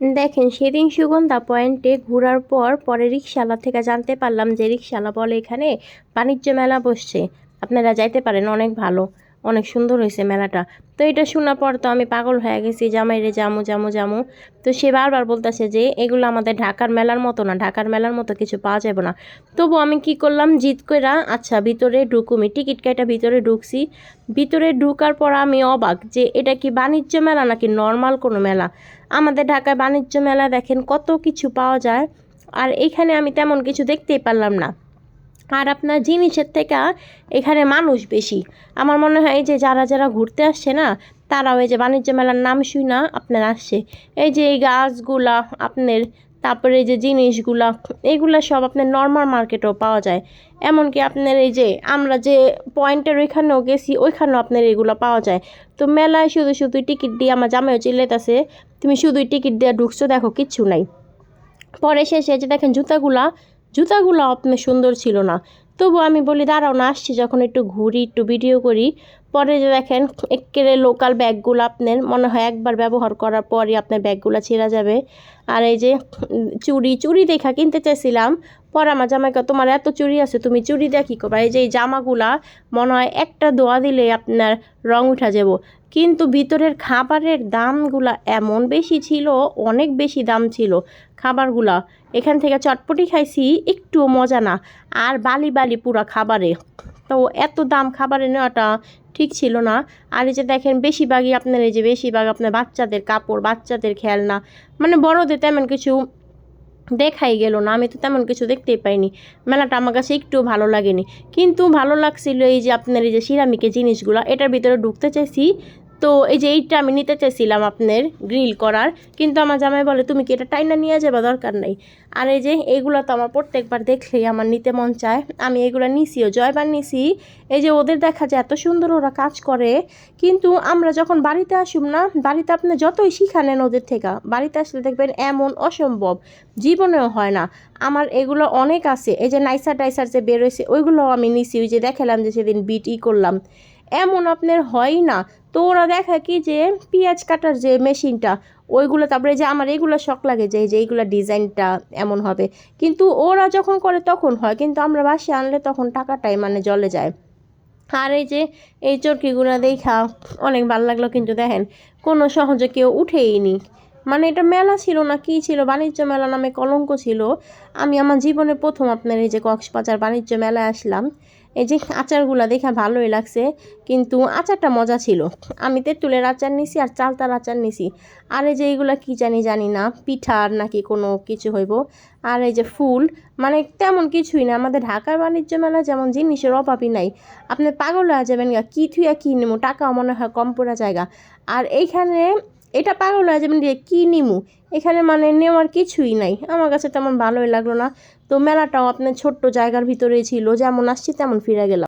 দেখেন, সেদিন সুগন্ধা পয়েন্টে ঘোরার পর পরে রিক্সালা থেকে জানতে পারলাম যে রিক্সালা বলে এখানে বাণিজ্য মেলা বসছে। আপনারা যাইতে পারেন, অনেক ভালো। অনেক সুন্দর হয়েছে মেলাটা। তো এটা শোনার পর তো আমি পাগল হয়ে গেছি, জামাই রে জামু জামু জামু। তো সে বারবার বলতেছে যে, এগুলো আমাদের ঢাকার মেলার মতো না, ঢাকার মেলার মতো কিছু পাওয়া যাবে না। তবু আমি কি করলাম জিত কইরা আচ্ছা ভিতরে ঢুকুমি টিকিট কাইটা ভিতরে ঢুকছি। ভিতরে ঢুকার পর আমি অবাক যে, এটা কি বাণিজ্য মেলা নাকি নর্মাল কোনো মেলা? আমাদের ঢাকায় বাণিজ্য মেলা দেখেন কত কিছু পাওয়া যায়, আর এখানে আমি তেমন কিছু দেখতেই পারলাম না। আর আপনার জিনিসের থেকে এখানে মানুষ বেশি। আমার মনে হয় যে যারা যারা ঘুরতে আসছে না, তারাও এই যে বাণিজ্য মেলার নাম শুই না আপনার আসছে। এই যে এই গাছগুলা আপনার, তারপরে এই যে জিনিসগুলা, এগুলা সব আপনার নর্মাল মার্কেটেও পাওয়া যায়। এমনকি আপনার এই যে আমরা যে পয়েন্টের ওইখানেও গেছি, ওইখানেও আপনার এগুলো পাওয়া যায়। তো মেলায় শুধু শুধু টিকিট দিয়ে আমার জামাইও চিল্লাইতেছে, তুমি শুধুই টিকিট দিয়ে ঢুকছো, দেখো কিচ্ছু নাই। পরে শেষে যে দেখেন জুতাগুলা জুতাগুলো আপনার সুন্দর ছিল না। তবু আমি বলি, দাঁড়াও না, আসছি। যখন একটু ঘুরি, একটু ভিডিও করি পরে যে দেখেন, একেবারে লোকাল ব্যাগগুলো আপনার মনে হয় একবার ব্যবহার করার পরই আপনার ব্যাগগুলো ছেঁড়া যাবে। আর এই যে, চুড়ি চুড়ি দেখা কিনতে চাইছিলাম, পরে আমার জামাইকে তোমার এত চুড়ি আছে, তুমি চুড়ি দিয়ে কী করবা? এই যে, এই জামাগুলা মনে হয় একটা দোয়া দিলে আপনার রং উঠা যাব। কিন্তু ভিতরের খাবারের দামগুলা এমন বেশি ছিল, অনেক বেশি দাম ছিল খাবারগুলা। এখান থেকে চটপটি খাইছি, একটুও মজা না। আর বালি বালি পুরা খাবারে। তো এত দাম খাবারে নেওয়াটা ঠিক ছিল না। আর এই যে দেখেন, বেশিরভাগই আপনার এই যে বেশিরভাগ আপনার বাচ্চাদের কাপড়, বাচ্চাদের খেলনা মানে বড়দের তেমন কিছু দেখাই গেল না। আমি তো তেমন কিছু দেখতেই পাইনি। মেলাটা আমার কাছে একটু ভালো লাগেনি। কিন্তু ভালো লাগছিল এই যে আপনার এই যে সিরামিকের জিনিসগুলো, এটার ভিতরে ঢুকতে চাইছি তো এই যে এইটা আমি নিতে চাইছিলাম আপনার গ্রিল করার, কিন্তু আমার জামাই বলে, তুমি কি এটা টাইনা নিয়ে যাবে? দরকার নেই। আর এই যে এইগুলো তো আমার প্রত্যেকবার দেখলেই আমার নিতে মন চায়। আমি এগুলো নিছিও জয়বার নিছি। এই যে ওদের দেখা যায় এত সুন্দর ওরা কাজ করে, কিন্তু আমরা যখন বাড়িতে আসুম না, বাড়িতে আপনি যতই শিখা নেন ওদের থেকে, বাড়িতে আসলে দেখবেন এমন অসম্ভব, জীবনেও হয় না। আমার এগুলো অনেক আছে, এই যে নাইসার টাইসার যে বেরোয়েছে ওইগুলোও আমি নিছি, ওই যে দেখালাম যে সেদিন বিটি করলাম। এমন আপনার হয় না। তো ওরা দেখা কি যে পেঁয়াজ কাটার যে মেশিনটা, ওইগুলো তারপরে যে আমার এইগুলো শখ লাগে যে যে এইগুলো ডিজাইনটা এমন হবে। কিন্তু ওরা যখন করে তখন হয়, কিন্তু আমরা বাসে আনলে তখন টাকাটাই মানে জলে যায়। আর এই যে, এই চরকিগুলো দেখা অনেক ভালো লাগল, কিন্তু দেখেন কোনো সহজে কেউ উঠেইনি মানে এটা মেলা ছিল না, কি ছিল? বাণিজ্য মেলা নামে কলঙ্ক ছিল। আমি আমার জীবনে প্রথম আপনার এই যে কক্সবাজার বাণিজ্য মেলায় আসলাম। এই যে আচারগুলো দেখে ভালোই লাগছে, কিন্তু আচারটা মজা ছিল। আমি তেঁতুলের আচার নিছি আর চালতার আচার নিছি। আর এই যে এইগুলো কী জানি জানি না পিঠার নাকি কোনো কিছু হইব। আর এই যে ফুল মানে তেমন কিছুই না। আমাদের ঢাকার বাণিজ্য মেলা যেমন জিনিসের অভাবই নাই। আপনি পাগল হয়ে যাবেন গা, কী থুইয়া কী নেব টাকাও মনে হয় কম পড়া জায়গা। আর এইখানে এটা পাগল হয়ে যাবেন যে কী নিমু? এখানে মানে নেওয়ার কিছুই নাই। আমার কাছে তেমন ভালোই লাগল না। তো মেলাটাও আপনার ছোট্ট জায়গার ভিতরে ছিল। যেমন আসছি তেমন ফিরে গেলাম।